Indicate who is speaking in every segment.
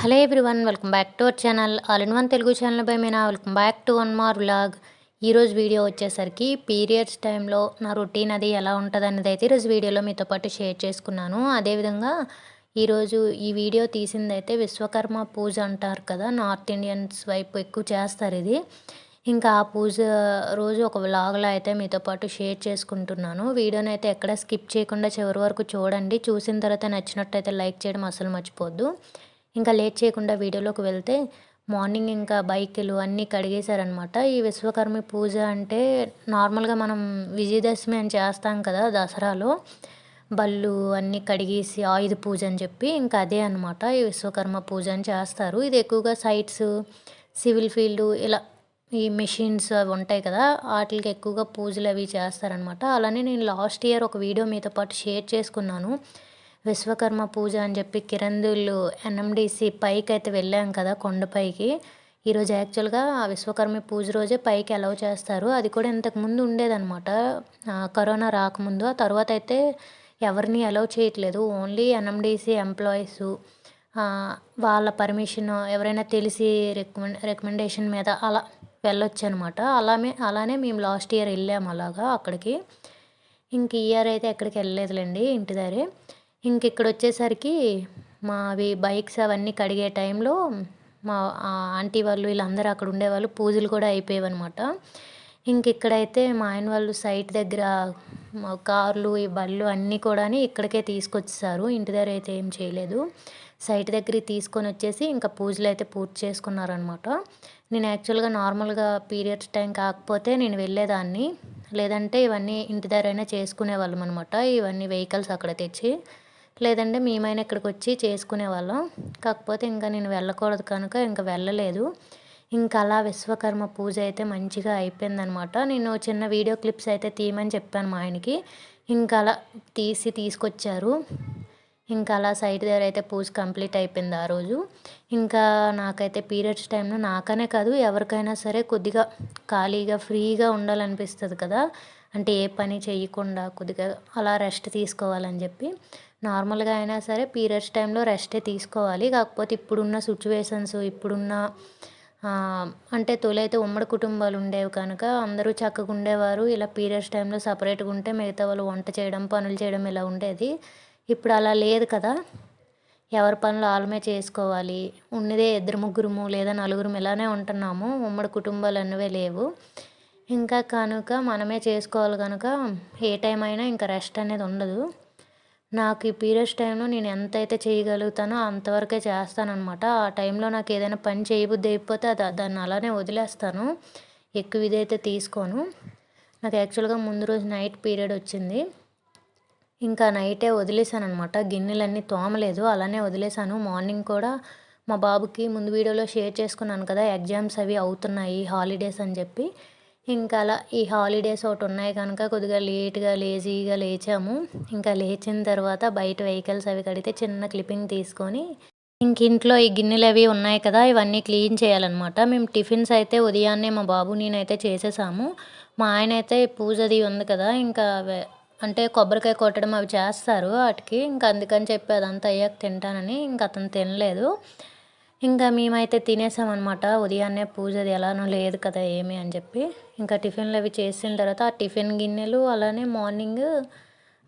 Speaker 1: Hello everyone welcome back to our channel. All in one Telugu channel by Meena. Welcome back to one mar vlog. ఈరోజు video వచ్చేసరికి periods టైంలో నా routine అది ఎలా ఉంటుంది అనేది అయితే ఈరోజు వీడియోలో మీతో పాటు షేర్ చేసుకున్నాను. అదేవిధంగా ఈరోజు ఈ వీడియో తీసిందైతే విశ్వకర్మ పూజ అంటారు కదా నార్త్ ఇండియన్స్ వైపు ఎక్కువ చేస్తారు ఇది. ఇంకా ఆ పూజ రోజు ఒక వ్లాగ్లో అయితే మీతో పాటు షేర్ చేసుకుంటున్నాను. వీడియోని అయితే ఎక్కడ స్కిప్ చేయకుండా చివరి వరకు చూడండి. చూసిన తర్వాత నచ్చినట్టయితే లైక్ చేయడం అసలు మర్చిపోద్దు. ఇంకా లేట్ చేయకుండా వీడియోలోకి వెళ్తే మార్నింగ్ ఇంకా బైకులు అన్నీ కడిగేశారనమాట ఈ విశ్వకర్మ పూజ అంటే నార్మల్గా మనం విజయదశమి అని చేస్తాం కదా దసరాలో. బళ్ళు అన్నీ కడిగేసి ఆయుధ పూజ అని చెప్పి ఇంకా అదే అనమాట ఈ విశ్వకర్మ పూజ అని చేస్తారు. ఇది ఎక్కువగా సైట్స్ సివిల్ ఫీల్డ్ ఇలా ఈ మెషిన్స్ అవి ఉంటాయి కదా వాటికి ఎక్కువగా పూజలు అవి చేస్తారనమాట అలానే నేను లాస్ట్ ఇయర్ ఒక వీడియో మీతో పాటు షేర్ చేసుకున్నాను. విశ్వకర్మ పూజ అని చెప్పి కిరందూళ్ళు ఎన్ఎండిసి పైకి అయితే వెళ్ళాం కదా కొండపైకి. ఈరోజు యాక్చువల్గా విశ్వకర్మ పూజ రోజే పైకి అలౌ చేస్తారు. అది కూడా ఇంతకుముందు ఉండేదన్నమాట. కరోనా రాకముందు. ఆ తర్వాత అయితే ఎవరిని అలౌ చేయట్లేదు. ఓన్లీ ఎన్ఎండిసి ఎంప్లాయీస్ వాళ్ళ పర్మిషన్ ఎవరైనా తెలిసి రికమెండ్ రికమెండేషన్ మీద అలా వెళ్ళొచ్చు అనమాట అలానే అలానే మేము లాస్ట్ ఇయర్ వెళ్ళాము అలాగా అక్కడికి. ఇంక ఇయర్ అయితే ఎక్కడికి వెళ్ళలేదులేండి ఇంటి దగ్గరే. ఇంక ఇక్కడ వచ్చేసరికి మావి బైక్స్ అవన్నీ కడిగే టైంలో మా ఆంటీ వాళ్ళు వీళ్ళందరూ అక్కడ ఉండేవాళ్ళు. పూజలు కూడా అయిపోయేవన్నమాట. ఇంక ఇక్కడైతే మా ఆయన వాళ్ళు సైట్ దగ్గర కార్లు ఈ బళ్ళు అన్నీ కూడా ఇక్కడికే తీసుకొచ్చేసారు. ఇంటి దగ్గర అయితే ఏం చేయలేదు. సైట్ దగ్గరికి తీసుకొని వచ్చేసి ఇంకా పూజలు అయితే పూర్తి చేసుకున్నారనమాట నేను యాక్చువల్గా నార్మల్గా పీరియడ్స్ టైం కాకపోతే నేను వెళ్ళేదాన్ని. లేదంటే ఇవన్నీ ఇంటి దగ్గరైనా చేసుకునే వాళ్ళం అనమాట ఇవన్నీ వెహికల్స్ అక్కడ తెచ్చి లేదంటే మేమైనా ఇక్కడికి వచ్చి చేసుకునే వాళ్ళం కాకపోతే ఇంకా నేను వెళ్ళకూడదు కనుక ఇంకా వెళ్ళలేదు. ఇంకా అలా విశ్వకర్మ పూజ అయితే మంచిగా అయిపోయిందనమాట. నేను చిన్న వీడియో క్లిప్స్ అయితే తీయమని చెప్పాను మా ఆయనకి. ఇంకా అలా తీసి తీసుకొచ్చారు. ఇంకా అలా సైట్ దగ్గర అయితే పూజ కంప్లీట్ అయిపోయింది ఆ రోజు. ఇంకా నాకైతే పీరియడ్స్ టైంలో నాకనే కాదు ఎవరికైనా సరే కొద్దిగా ఖాళీగా ఫ్రీగా ఉండాలనిపిస్తుంది కదా. అంటే ఏ పని చేయకుండా కొద్దిగా అలా రెస్ట్ తీసుకోవాలని చెప్పి నార్మల్గా అయినా సరే పీరియడ్స్ టైంలో రెస్టే తీసుకోవాలి. కాకపోతే ఇప్పుడున్న సిచ్యువేషన్స్ ఇప్పుడున్న అంటే తొలైతే ఉమ్మడి కుటుంబాలు ఉండేవి కనుక అందరూ చక్కగా ఉండేవారు. ఇలా పీరియడ్స్ టైంలో సపరేట్గా ఉంటే మిగతా వాళ్ళు వంట చేయడం పనులు చేయడం ఇలా ఉండేది. ఇప్పుడు అలా లేదు కదా. ఎవరి పనులు ఆలమే చేసుకోవాలి. ఉన్నదే ఇద్దరు ముగ్గురుము లేదా నలుగురు ఇలానే ఉంటున్నాము. ఉమ్మడి కుటుంబాలు అన్నవే లేవు. ఇంకా కనుక మనమే చేసుకోవాలి కనుక ఏ టైం అయినా ఇంకా రెస్ట్ అనేది ఉండదు. నాకు ఈ పీరియడ్స్ టైంలో నేను ఎంత అయితే చేయగలుగుతానో అంతవరకే చేస్తానమాట ఆ టైంలో నాకు ఏదైనా పని చేయబుద్ధి అయిపోతే అది దాన్ని అలానే వదిలేస్తాను. ఎక్కువ ఇదైతే తీసుకోను. నాకు యాక్చువల్గా ముందు రోజు నైట్ పీరియడ్ వచ్చింది. ఇంకా నైటే వదిలేసాను అనమాట గిన్నెలన్నీ తోమలేదు అలానే వదిలేసాను మార్నింగ్ కూడా మా బాబుకి ముందు వీడియోలో షేర్ చేసుకున్నాను కదా ఎగ్జామ్స్ అవి అవుతున్నాయి హాలిడేస్ అని చెప్పి. ఇంకా అలా ఈ హాలిడేస్ ఒకటి ఉన్నాయి కనుక కొద్దిగా లేట్గా లేజీగా లేచాము. ఇంకా లేచిన తర్వాత బయట వెహికల్స్ అవి కడితే చిన్న క్లిప్పింగ్ తీసుకొని ఇంక ఇంట్లో ఈ గిన్నెలు అవి ఉన్నాయి కదా ఇవన్నీ క్లీన్ చేయాలన్నమాట. మేము టిఫిన్స్ అయితే ఉదయాన్నే మా బాబు నేనైతే చేసేసాము. మా ఆయన అయితే పూజది ఉంది కదా ఇంకా అంటే కొబ్బరికాయ కొట్టడం అవి చేస్తారు వాటికి. ఇంకా అందుకని చెప్పి అదంతా అయ్యాక తింటానని ఇంకా అతను తినలేదు. ఇంకా మేమైతే తినేసామన్నమాట. ఉదయాన్నే పూజది ఎలానో లేదు కదా ఏమి అని చెప్పి. ఇంకా టిఫిన్లు అవి చేసిన తర్వాత ఆ టిఫిన్ గిన్నెలు అలానే మార్నింగ్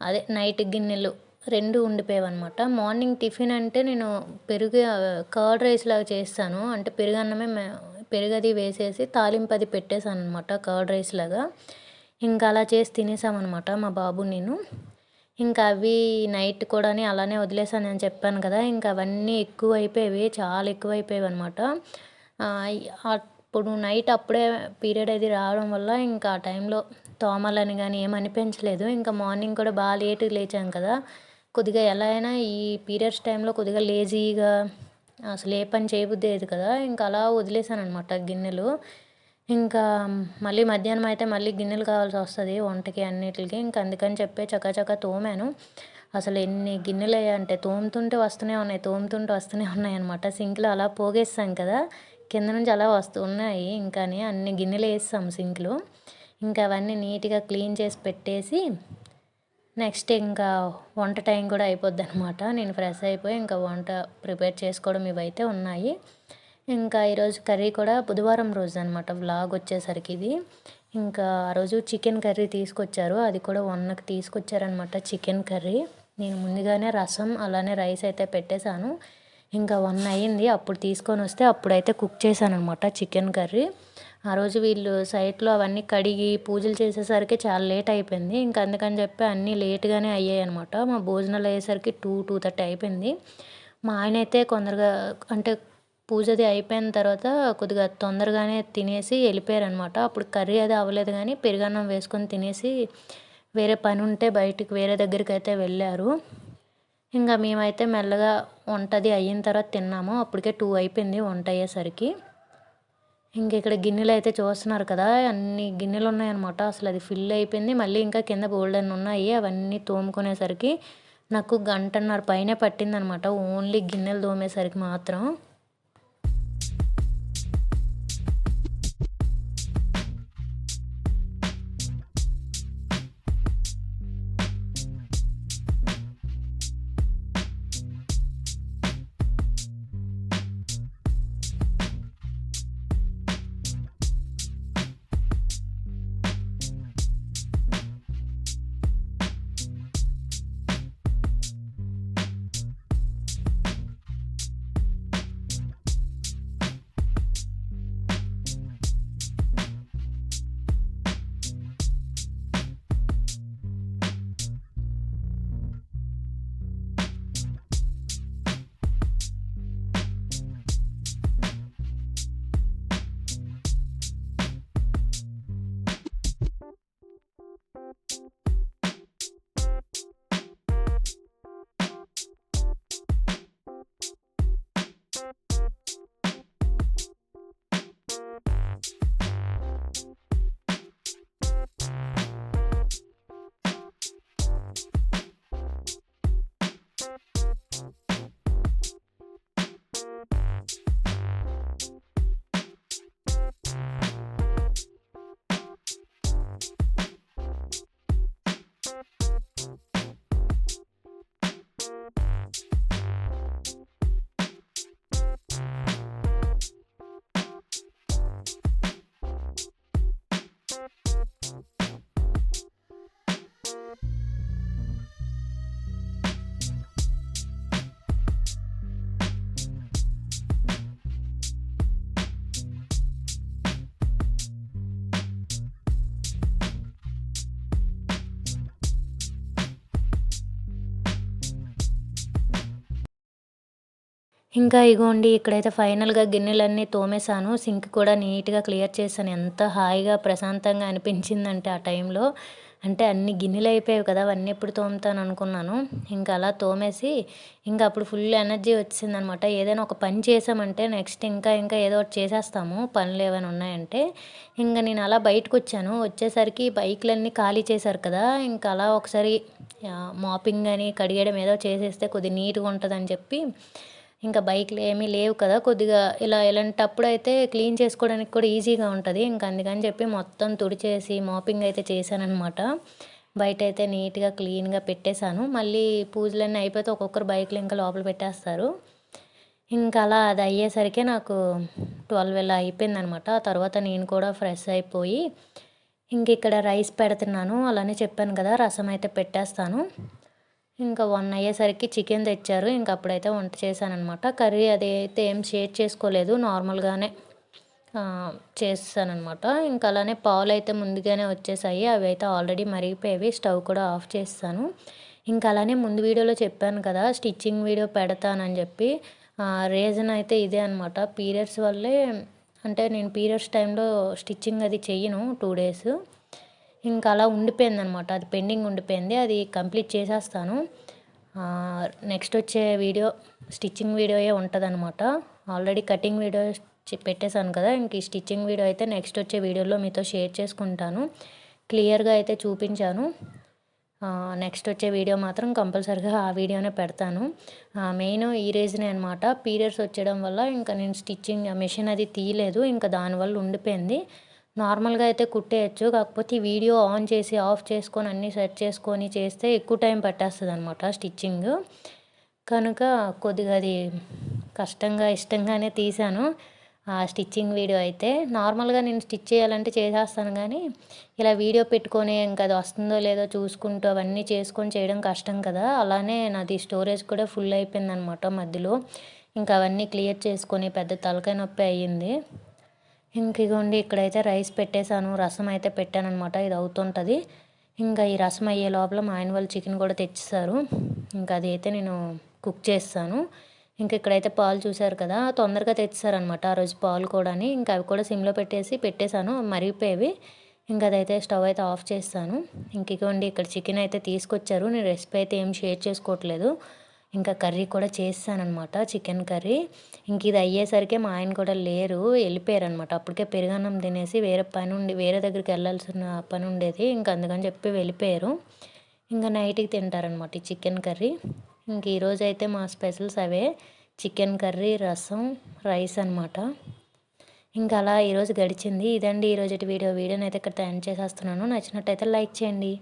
Speaker 1: అదే నైట్ గిన్నెలు రెండు ఉండిపోయావన్నమాట. మార్నింగ్ టిఫిన్ అంటే నేను పెరుగు కర్డ్ రైస్ లాగా చేస్తాను. అంటే పెరుగు అన్నమే పెరుగది వేసేసి తాలింపు అది పెట్టేశాను అనమాట కర్డ్ రైస్ లాగా. ఇంకా అలా చేసి తినేసామన్నమాట మా బాబు నేను. ఇంకా అవి నైట్ కూడా అలానే వదిలేసాను అని చెప్పాను కదా ఇంకా అవన్నీ ఎక్కువ అయిపోయేవి చాలా ఎక్కువ అయిపోయేవి అనమాట అప్పుడు నైట్ అప్పుడే పీరియడ్ అది రావడం వల్ల ఇంకా ఆ టైంలో తోమలని కానీ ఏమనిపించలేదు ఇంకా మార్నింగ్ కూడా బాగా లేట్ లేచాం కదా కొద్దిగా ఎలా అయినా ఈ పీరియడ్స్ టైంలో కొద్దిగా లేజీగా అసలు ఏ పని చేయబుద్దేది కదా ఇంకా అలా వదిలేసాను అనమాట గిన్నెలు. ఇంకా మళ్ళీ మధ్యాహ్నం అయితే మళ్ళీ గిన్నెలు కావాల్సి వస్తుంది వంటకి అన్నిటికి. ఇంకా అందుకని చెప్పి చకచక తోమాను. అసలు ఎన్ని గిన్నెలు అంటే తోముతుంటే వస్తూనే ఉన్నాయి తోముతుంటే వస్తూనే ఉన్నాయి అనమాట సింక్లో అలా పోగేస్తాం కదా కింద నుంచి అలా వస్తూ ఉన్నాయి ఇంకా అన్ని గిన్నెలు వేస్తాం సింక్లో. ఇంకా అవన్నీ నీట్గా క్లీన్ చేసి పెట్టేసి నెక్స్ట్ ఇంకా వంట టైం కూడా అయిపోద్ది అనమాట నేను ఫ్రెష్ అయిపోయి ఇంకా వంట ప్రిపేర్ చేసుకోవడం ఇవైతే ఉన్నాయి. ఇంకా ఈరోజు కర్రీ కూడా బుధవారం రోజు అనమాట వ్లాగ్ వచ్చేసరికి ఇది. ఇంకా ఆ రోజు చికెన్ కర్రీ తీసుకొచ్చారు. అది కూడా వన్కి తీసుకొచ్చారనమాట చికెన్ కర్రీ. నేను ముందుగానే రసం అలానే రైస్ అయితే పెట్టేశాను. ఇంకా వన్ అయ్యింది. అప్పుడు తీసుకొని వస్తే అప్పుడైతే కుక్ చేశాను అనమాట చికెన్ కర్రీ. ఆ రోజు వీళ్ళు సైట్లో అవన్నీ కడిగి పూజలు చేసేసరికి చాలా లేట్ అయిపోయింది. ఇంకా అందుకని చెప్పి అన్నీ లేట్గానే అయ్యాయి అనమాట మా భోజనాలు అయ్యేసరికి టూ టూ థర్టీ అయిపోయింది. మా ఆయన అయితే కొందరుగా అంటే పూజది అయిపోయిన తర్వాత కొద్దిగా తొందరగానే తినేసి వెళ్ళిపోయారనమాట అప్పుడు కర్రీ అది అవ్వలేదు కానీ పెరుగన్నం వేసుకొని తినేసి వేరే పని ఉంటే బయటికి వేరే దగ్గరికి అయితే వెళ్ళారు. ఇంకా మేమైతే మెల్లగా వంటది అయిన తర్వాత తిన్నాము. అప్పటికే టూ అయిపోయింది వంట అయ్యేసరికి. ఇంక ఇక్కడ గిన్నెలు అయితే చూస్తున్నారు కదా అన్ని గిన్నెలు ఉన్నాయన్నమాట. అసలు అది ఫిల్ అయిపోయింది. మళ్ళీ ఇంకా కింద బోల్డెన్ ఉన్నాయి. అవన్నీ తోముకునేసరికి నాకు గంటన్నర పైనే పట్టిందనమాట ఓన్లీ గిన్నెలు తోమేసరికి మాత్రం. ఇంకా ఇగోండి ఇక్కడైతే ఫైనల్గా గిన్నెలన్నీ తోమేశాను. సింక్ కూడా నీట్గా క్లియర్ చేశాను. ఎంత హాయిగా ప్రశాంతంగా అనిపించిందంటే ఆ టైంలో. అంటే అన్ని గిన్నెలు అయిపోయాయి కదా అవన్నీ ఎప్పుడు తోముతాను అనుకున్నాను. ఇంకా అలా తోమేసి ఇంకా అప్పుడు ఫుల్ ఎనర్జీ వచ్చిందనమాట. ఏదైనా ఒక పని చేసామంటే నెక్స్ట్ ఇంకా ఇంకా ఏదో ఒకటి చేసేస్తాము. పనులు ఏమైనా ఉన్నాయంటే. ఇంకా నేను అలా బయటకు వచ్చాను. వచ్చేసరికి బైక్లన్నీ ఖాళీ చేశారు కదా ఇంకా అలా ఒకసారి మాపింగ్ అని కడిగేయడం ఏదో చేసేస్తే కొద్దిగా నీట్గా ఉంటుందని చెప్పి ఇంకా బైక్లు ఏమీ లేవు కదా కొద్దిగా ఇలా ఇలాంటప్పుడు అయితే క్లీన్ చేసుకోవడానికి కూడా ఈజీగా ఉంటుంది. ఇంకా అందుకని చెప్పి మొత్తం తుడిచేసి మాపింగ్ అయితే చేశానమాట బయట అయితే నీట్గా క్లీన్గా పెట్టేశాను. మళ్ళీ పూజలన్నీ అయిపోతే ఒక్కొక్కరు బైక్లు ఇంకా లోపల పెట్టేస్తారు. ఇంకా అలా అది అయ్యేసరికి నాకు ట్వెల్వ్ ఇలా అయిపోయిందనమాట ఆ తర్వాత నేను కూడా ఫ్రెష్ అయిపోయి ఇంక ఇక్కడ రైస్ పెడుతున్నాను. అలానే చెప్పాను కదా రసం అయితే పెట్టేస్తాను. ఇంకా వన్ అయ్యేసరికి చికెన్ తెచ్చారు. ఇంకా అప్పుడైతే వంట చేశానమాట కర్రీ అది అయితే ఏం షేర్ చేసుకోలేదు. నార్మల్గానే చేస్తానమాట ఇంకా అలానే పాలు అయితే ముందుగానే వచ్చేసాయి. అవి అయితే ఆల్రెడీ మరిగిపోయేవి. స్టవ్ కూడా ఆఫ్ చేస్తాను. ఇంకా అలానే ముందు వీడియోలో చెప్పాను కదా స్టిచ్చింగ్ వీడియో పెడతానని చెప్పి. రీజన్ అయితే ఇదే అనమాట పీరియడ్స్ వల్లే అంటే నేను పీరియడ్స్ టైంలో స్టిచ్చింగ్ అది చెయ్యను టూ డేస్. ఇంకా అలా ఉండిపోయింది అనమాట అది పెండింగ్ ఉండిపోయింది. అది కంప్లీట్ చేసేస్తాను. నెక్స్ట్ వచ్చే వీడియో స్టిచ్చింగ్ వీడియోయే ఉంటుంది అనమాట ఆల్రెడీ కటింగ్ వీడియో పెట్టేశాను కదా. ఇంక ఈ స్టిచ్చింగ్ వీడియో అయితే నెక్స్ట్ వచ్చే వీడియోలో మీతో షేర్ చేసుకుంటాను. క్లియర్గా అయితే చూపించాను. నెక్స్ట్ వచ్చే వీడియో మాత్రం కంపల్సరిగా ఆ వీడియోనే పెడతాను. మెయిన్ ఈ రీజనే అనమాట. పీరియడ్స్ వచ్చడం వల్ల ఇంకా నేను స్టిచ్చింగ్ మెషిన్ అది తీయలేదు. ఇంకా దానివల్ల ఉండిపోయింది. నార్మల్గా అయితే కుట్టేయచ్చు. కాకపోతే వీడియో ఆన్ చేసి ఆఫ్ చేసుకొని అన్నీ సెట్ చేసుకొని చేస్తే ఎక్కువ టైం పట్టేస్తుంది అనమాట స్టిచ్చింగ్. కనుక కొద్దిగా అది కష్టంగా ఇష్టంగానే తీశాను ఆ స్టిచ్చింగ్ వీడియో అయితే. నార్మల్గా నేను స్టిచ్ చేయాలంటే చేసేస్తాను కానీ ఇలా వీడియో పెట్టుకొని ఇంకా అది వస్తుందో లేదో చూసుకుంటూ అవన్నీ చేసుకొని చేయడం కష్టం కదా. అలానే నాది స్టోరేజ్ కూడా ఫుల్ అయిపోయింది అనమాట మధ్యలో. ఇంకా అవన్నీ క్లియర్ చేసుకొని పెద్ద తలకాయ నొప్పి అయ్యింది. ఇంక ఇగోండి ఇక్కడైతే రైస్ పెట్టేశాను రసం అయితే పెట్టాను అనమాట ఇది అవుతుంటుంది. ఇంకా ఈ రసం అయ్యే లోపల మా ఆయన వాళ్ళు చికెన్ కూడా తెచ్చిస్తారు ఇంకా అది అయితే నేను కుక్ చేస్తాను. ఇంక ఇక్కడైతే పాలు చూశారు కదా తొందరగా తెచ్చారనమాట ఆ రోజు పాలు కూడా ఇంకా అవి కూడా సిమ్లో పెట్టేసి పెట్టేశాను మరిగిపోయేవి. ఇంకా అదైతే స్టవ్ అయితే ఆఫ్ చేస్తాను. ఇంక ఇగోండి ఇక్కడ చికెన్ అయితే తీసుకొచ్చారు. నేను రెసిపీ అయితే ఏం షేర్ చేసుకోవట్లేదు. ఇంకా కర్రీ కూడా చేస్తానమాట చికెన్ కర్రీ. ఇంక ఇది అయ్యేసరికి మా ఆయన కూడా లేరు వెళ్ళిపోయారు అనమాట అప్పటికే పెరుగన్నం తినేసి వేరే పని ఉండి వేరే దగ్గరికి వెళ్ళాల్సిన పని ఉండేది. ఇంకా అందుకని చెప్పి వెళ్ళిపోయారు. ఇంకా నైట్కి తింటారనమాట ఈ చికెన్ కర్రీ. ఇంక ఈరోజు అయితే మా స్పెషల్స్ అవే. చికెన్ కర్రీ రసం రైస్ అనమాట ఇంకా అలా ఈరోజు గడిచింది. ఇదండి ఈరోజు వీడియో. వీడియోని అయితే ఇక్కడ తయారు చేసేస్తున్నాను. నచ్చినట్టయితే లైక్ చేయండి.